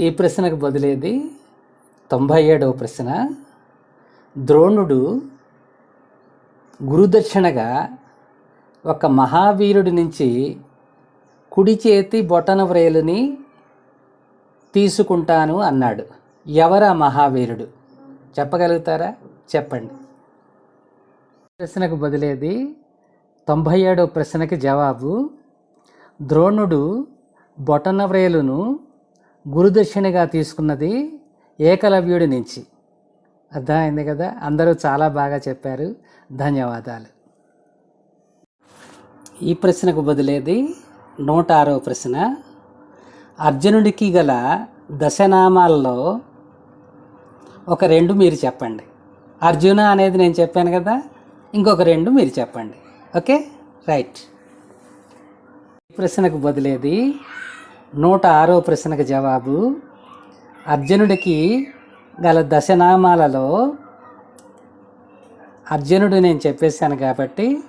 ఈ ప్రశ్నకు బదిలేది? తొంభై ఏడవ ప్రశ్న. ద్రోణుడు గురుదక్షిణగా ఒక మహావీరుడి నుంచి కుడి చేతి బొటన వ్రేలుని తీసుకుంటాను అన్నాడు. ఎవరా మహావీరుడు? చెప్పగలుగుతారా? చెప్పండి. ప్రశ్నకు బదిలేది. తొంభై ఏడవ ప్రశ్నకి జవాబు. ద్రోణుడు బొటన వ్రేలును గురుదక్షిణగా తీసుకున్నది ఏకలవ్యుడి నుంచి. అర్థమైంది కదా? అందరూ చాలా బాగా చెప్పారు. ధన్యవాదాలు. ఈ ప్రశ్నకు బదిలేది నూట ఆరో ప్రశ్న. అర్జునుడికి గల దశనామాల్లో ఒక రెండు మీరు చెప్పండి. అర్జున అనేది నేను చెప్పాను కదా? ఇంకొక రెండు మీరు చెప్పండి. ఓకే? రైట్. ఈ ప్రశ్నకు బదిలేది నూట ఆరో ప్రశ్నకు జవాబు. అర్జునుడికి గల దశనామాలలో అర్జునుడు నేను చెప్పేశాను కాబట్టి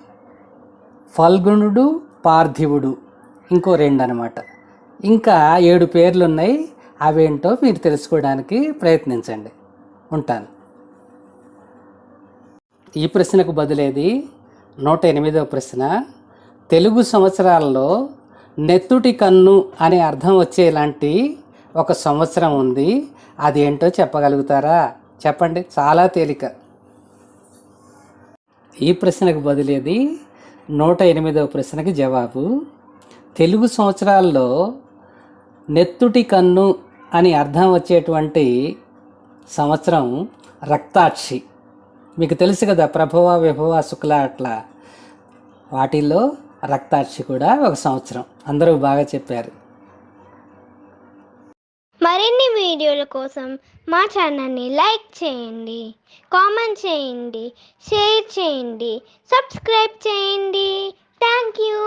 ఫల్గుణుడు పార్థివుడు ఇంకో రెండు అనమాట ఇంకా ఏడు పేర్లు ఉన్నాయి అవేంటో మీరు తెలుసుకోవడానికి ప్రయత్నించండి. ఉంటాను. ఈ ప్రశ్నకు బదులేది నూట ఎనిమిదవ ప్రశ్న. తెలుగు సంవత్సరాల్లో నెత్తుటి కన్ను అనే అర్థం వచ్చేలాంటి ఒక సంవత్సరం ఉంది. అదేంటో చెప్పగలుగుతారా? చెప్పండి. చాలా తేలిక. ఈ ప్రశ్నకు బదిలేది నూట ఎనిమిదవ ప్రశ్నకి జవాబు. తెలుగు సంవత్సరాల్లో నెత్తుటి కన్ను అని అర్థం వచ్చేటువంటి సంవత్సరం రక్తాక్షి. మీకు తెలుసు కదా ప్రభవ విభవ శుక్ల అట్లా. వాటిల్లో రక్తాక్షి కూడా ఒక సంవత్సరం. అందరూ బాగా చెప్పారు. మరిన్ని వీడియోల కోసం మా ఛానల్ని లైక్ చేయండి కామెంట్ చేయండి షేర్ చేయండి సబ్స్క్రైబ్ చేయండి. Thank you.